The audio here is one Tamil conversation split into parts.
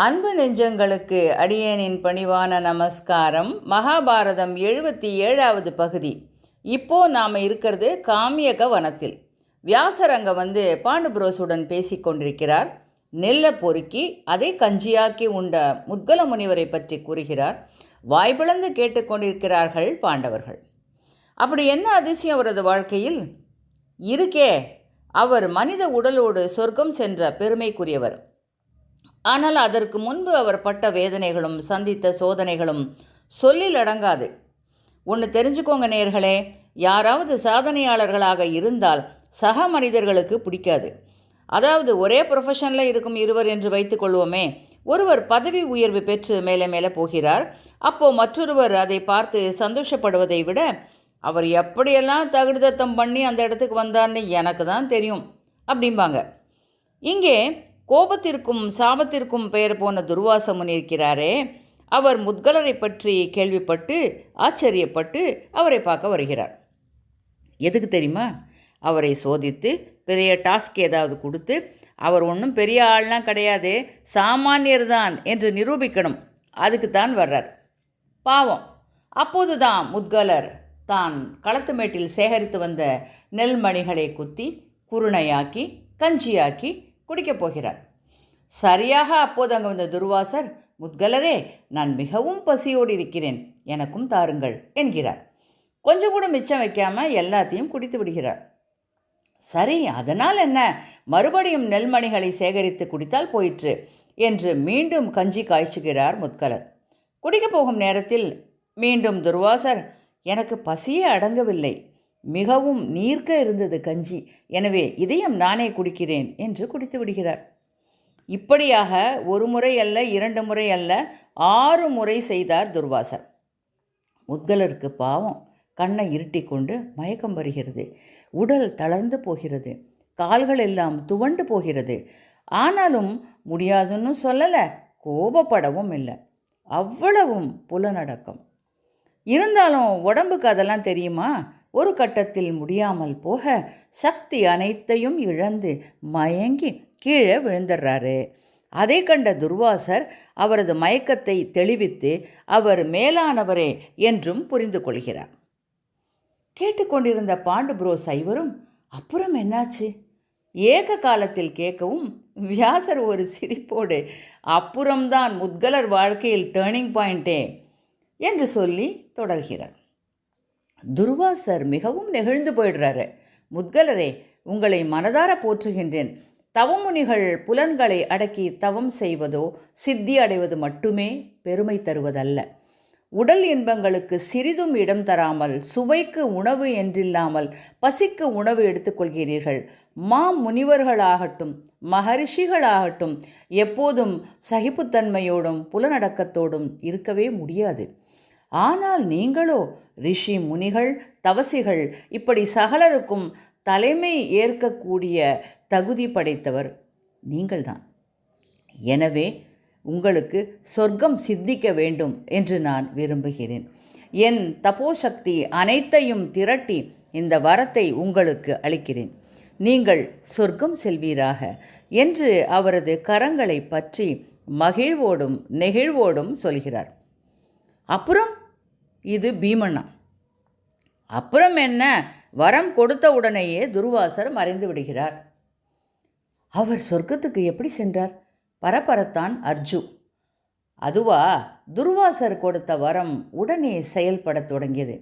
அன்பு நெஞ்சங்களுக்கு அடியேனின் பணிவான நமஸ்காரம். மகாபாரதம் எழுபத்தி ஏழாவது பகுதி. இப்போ நாம் இருக்கிறது காமியக வனத்தில். வியாசரங்க வந்து பாண்டுபுரோஸுடன் பேசிக் கொண்டிருக்கிறார். நெல்லை பொறுக்கி அதை கஞ்சியாக்கி உண்ட முத்கல முனிவரை பற்றி கூறுகிறார். வாய்பிளந்து கேட்டுக்கொண்டிருக்கிறார்கள் பாண்டவர்கள். அப்படி என்ன அதிசயம் அவரது வாழ்க்கையில்? இருக்கே அவர் மனித உடலோடு சொர்க்கம் சென்ற பெருமைக்குரியவர். ஆனால் அதற்கு முன்பு அவர் பட்ட வேதனைகளும் சந்தித்த சோதனைகளும் சொல்லில் அடங்காது. ஒன்று தெரிஞ்சுக்கோங்க நேர்களே யாராவது சாதனையாளர்களாக இருந்தால் சக மனிதர்களுக்கு பிடிக்காது. அதாவது ஒரே ப்ரொஃபஷனில் இருக்கும் இருவர் என்று வைத்துக்கொள்வோமே ஒருவர் பதவி உயர்வு பெற்று மேலே மேலே போகிறார். அப்போ மற்றொருவர் அதை பார்த்து சந்தோஷப்படுவதை விட அவர் எப்படியெல்லாம் தகுடுதத்தம் பண்ணி அந்த இடத்துக்கு வந்தார்னு எனக்கு தான் தெரியும் அப்படிம்பாங்க. இங்கே கோபத்திற்கும் சாபத்திற்கும் பெயர் போன துர்வாச முனி இருக்கிறாரே. அவர் முத்கலரை பற்றி கேள்விப்பட்டு ஆச்சரியப்பட்டு அவரை பார்க்க வருகிறார். எதுக்கு தெரியுமா? அவரை சோதித்து பெரிய டாஸ்க் ஏதாவது கொடுத்து அவர் ஒன்றும் பெரிய ஆள்லாம் கிடையாது சாமானியர் தான் என்று நிரூபிக்கணும். அதுக்கு தான் வர்றார். பாவம். அப்போதுதான் முத்கலர் தான் களத்துமேட்டில் சேகரித்து வந்த நெல்மணிகளை குத்தி குருணையாக்கி கஞ்சியாக்கி குடிக்கப் போகிறார். சரியாக அப்போது அங்கே வந்த துர்வாசர் முத்கலரே நான் மிகவும் பசியோடு இருக்கிறேன். எனக்கும் தாருங்கள் என்கிறார். கொஞ்சம் கூட மிச்சம் வைக்காமல் எல்லாத்தையும் குடித்து விடுகிறார். சரி அதனால் என்ன? மறுபடியும் நெல்மணிகளை சேகரித்து குடித்தால் போயிற்று என்று மீண்டும் கஞ்சி காய்ச்சுகிறார் முத்கலர். குடிக்கப் போகும் நேரத்தில் மீண்டும் துர்வாசர் எனக்கு பசியே அடங்கவில்லை. மிகவும் நீர்க்க இருந்தது கஞ்சி. எனவே இதையும் நானே குடிக்கிறேன் என்று குடித்து விடுகிறார். இப்படியாக ஒரு முறை அல்ல இரண்டு முறை அல்ல ஆறு முறை செய்தார் துர்வாசர். முத்கலருக்கு பாவம். கண்ணை இருட்டி கொண்டு மயக்கம் வருகிறது. உடல் தளர்ந்து போகிறது. கால்கள் எல்லாம் துவண்டு போகிறது. ஆனாலும் முடியாதுன்னு சொல்லலை கோபப்படவும் இல்லை. அவ்வளவும் புலனடக்கம். இருந்தாலும் உடம்புக்கு அதெல்லாம் தெரியுமா? ஒரு கட்டத்தில் முடியாமல் போக சக்தி அனைத்தையும் இழந்து மயங்கி கீழே விழுந்துடுறாரு. அதை கண்ட துர்வாசர் அவரது மயக்கத்தை தெளிவித்து அவர் மேலானவரே என்றும் புரிந்து கொள்கிறார். கேட்டுக்கொண்டிருந்த பாண்டு புரோஸ் ஐவரும் அப்புறம் என்னாச்சு? ஏக காலத்தில் கேட்கவும் வியாசர் ஒரு சிரிப்போடு அப்புறம்தான் முத்கலர் வாழ்க்கையில் டேர்னிங் பாயிண்டே என்று சொல்லி தொடர்கிறார். துர்வாசர் மிகவும் நெகிழ்ந்து போயிடுறாரு. முத்கலரே உங்களை மனதார போற்றுகின்றேன். தவமுனிகள் புலன்களை அடக்கி தவம் செய்வதோ சித்தி அடைவது மட்டுமே பெருமை தருவதல்ல. உடல் இன்பங்களுக்கு சிறிதும் இடம் தராமல் சுவைக்கு உணவு என்றில்லாமல் பசிக்கு உணவு எடுத்துக்கொள்கிறீர்கள். மா முனிவர்களாகட்டும் மகரிஷிகளாகட்டும் எப்போதும் சகிப்புத்தன்மையோடும் புலனடக்கத்தோடும் இருக்கவே முடியாது. ஆனால் நீங்களோ ரிஷி முனிகள் தவசிகள் இப்படி சகலருக்கும் தலைமை ஏற்கக்கூடிய தகுதி படைத்தவர் நீங்கள்தான். எனவே உங்களுக்கு சொர்க்கம் சித்திக்க வேண்டும் என்று நான் விரும்புகிறேன். என் தபோசக்தி அனைத்தையும் திரட்டி இந்த வரத்தை உங்களுக்கு அளிக்கிறேன். நீங்கள் சொர்க்கம் செல்வீராக என்று அவரது கரங்களை பற்றி மகிழ்வோடும் நெகிழ்வோடும் சொல்கிறார். அப்புறம் இது பீமண்ணா அப்புறம் என்ன? வரம் கொடுத்த உடனேயே துர்வாசர் மறைந்து விடுகிறார். அவர் சொர்க்கத்துக்கு எப்படி சென்றார்? பரபரத்தான் அர்ஜு. அதுவா? துர்வாசர் கொடுத்த வரம் உடனே செயல்படத் தொடங்கியது.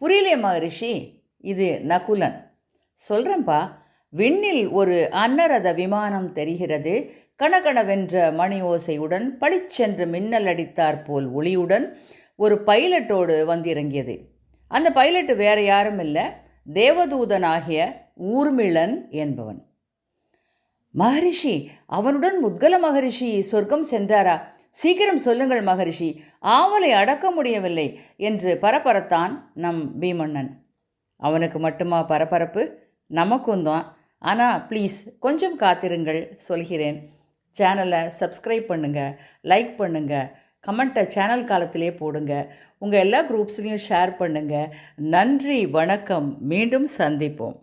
புரியலே மகரிஷி இது நகுலன். சொல்கிறேன்ப்பா விண்ணில் ஒரு அன்னரத விமானம் தெரிகிறது. கணக்கணவென்ற மணி ஓசையுடன் பளிச்சென்று மின்னல் அடித்தார் போல் ஒளியுடன் ஒரு பைலட்டோடு வந்திறங்கியது. அந்த பைலட்டு வேற யாரும் இல்லை தேவதூதனாகிய ஊர்மிளன் என்பவன். மகரிஷி அவனுடன் முத்கல மகரிஷி சொர்க்கம் சென்றாரா? சீக்கிரம் சொல்லுங்கள் மகரிஷி ஆவலை அடக்க முடியவில்லை என்று பரபரத்தான் நம் பீமண்ணன் அவனுக்கு மட்டுமா பரபரப்பு? நமக்கும் தான். ஆனால் ப்ளீஸ் கொஞ்சம் காத்திருங்கள் சொல்கிறேன். சேனலை சப்ஸ்கிரைப் பண்ணுங்கள் லைக் பண்ணுங்கள் கமெண்ட்டை சேனல் காலத்திலே போடுங்க. உங்கள் எல்லா குரூப்ஸ்லேயும் ஷேர் பண்ணுங்கள் நன்றி வணக்கம். மீண்டும் சந்திப்போம்.